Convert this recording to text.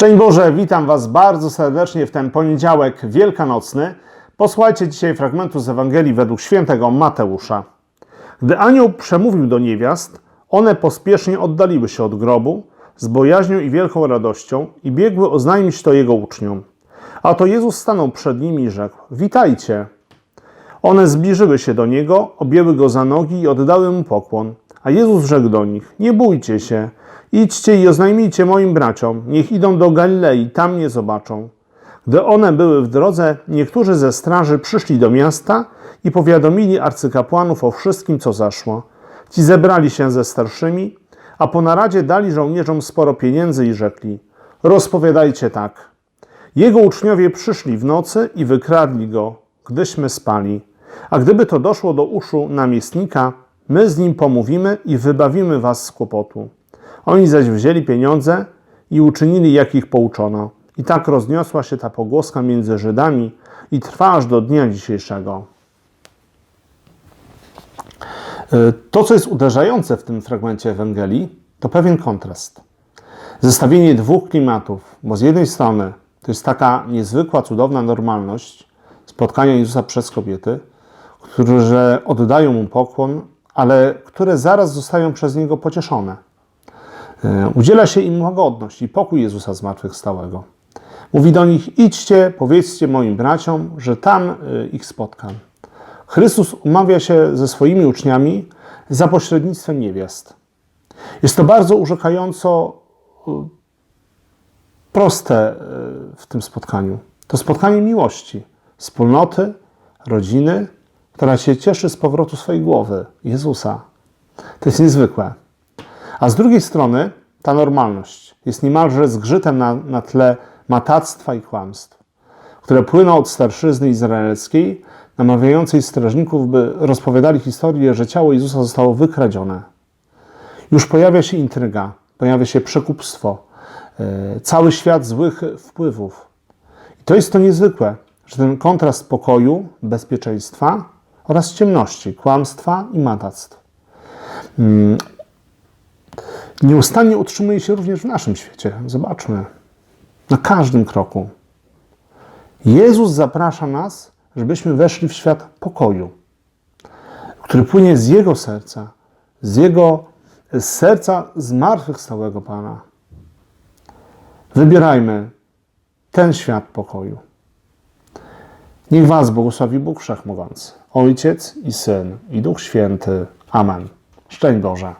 Szczęść Boże, witam Was bardzo serdecznie w ten poniedziałek wielkanocny. Posłuchajcie dzisiaj fragmentu z Ewangelii według świętego Mateusza. Gdy anioł przemówił do niewiast, one pospiesznie oddaliły się od grobu z bojaźnią i wielką radością i biegły oznajmić to jego uczniom. A to Jezus stanął przed nimi i rzekł: Witajcie. One zbliżyły się do niego, objęły go za nogi i oddały mu pokłon. A Jezus rzekł do nich: Nie bójcie się, idźcie i oznajmijcie moim braciom, niech idą do Galilei, tam mnie zobaczą. Gdy one były w drodze, niektórzy ze straży przyszli do miasta i powiadomili arcykapłanów o wszystkim, co zaszło. Ci zebrali się ze starszymi, a po naradzie dali żołnierzom sporo pieniędzy i rzekli: Rozpowiadajcie tak. Jego uczniowie przyszli w nocy i wykradli go, gdyśmy spali. A gdyby to doszło do uszu namiestnika, my z nim pomówimy i wybawimy was z kłopotu. Oni zaś wzięli pieniądze i uczynili, jak ich pouczono. I tak rozniosła się ta pogłoska między Żydami i trwa aż do dnia dzisiejszego. E, To, co jest uderzające w tym fragmencie Ewangelii, to pewien kontrast. Zestawienie dwóch klimatów, bo z jednej strony to jest taka niezwykła, cudowna normalność spotkania Jezusa przez kobiety, które oddają mu pokłon, ale które zaraz zostają przez niego pocieszone. E, Udziela się im łagodność i pokój Jezusa zmartwychwstałego. Mówi do nich: idźcie, powiedzcie moim braciom, że tam e, ich spotkam. Chrystus umawia się ze swoimi uczniami za pośrednictwem niewiast. Jest to bardzo urzekająco e, proste w tym spotkaniu. To spotkanie miłości, wspólnoty, rodziny, która się cieszy z powrotu swojej głowy, Jezusa. To jest niezwykłe. A z drugiej strony ta normalność jest niemalże zgrzytem na, na tle matactwa i kłamstw, które płyną od starszyzny izraelskiej, namawiającej strażników, by rozpowiadali historię, że ciało Jezusa zostało wykradzione. Już pojawia się intryga, pojawia się przekupstwo, e, cały świat złych wpływów. I to jest to niezwykłe, że ten kontrast pokoju, bezpieczeństwa oraz ciemności, kłamstwa i matactw mm, nieustannie utrzymuje się również w naszym świecie. Zobaczmy, na każdym kroku. Jezus zaprasza nas, żebyśmy weszli w świat pokoju, który płynie z Jego serca, z Jego z serca zmartwychwstałego Pana. Wybierajmy ten świat pokoju. Niech Was błogosławi Bóg Wszechmogący, Ojciec i Syn i Duch Święty. Amen. Szczęść Boże.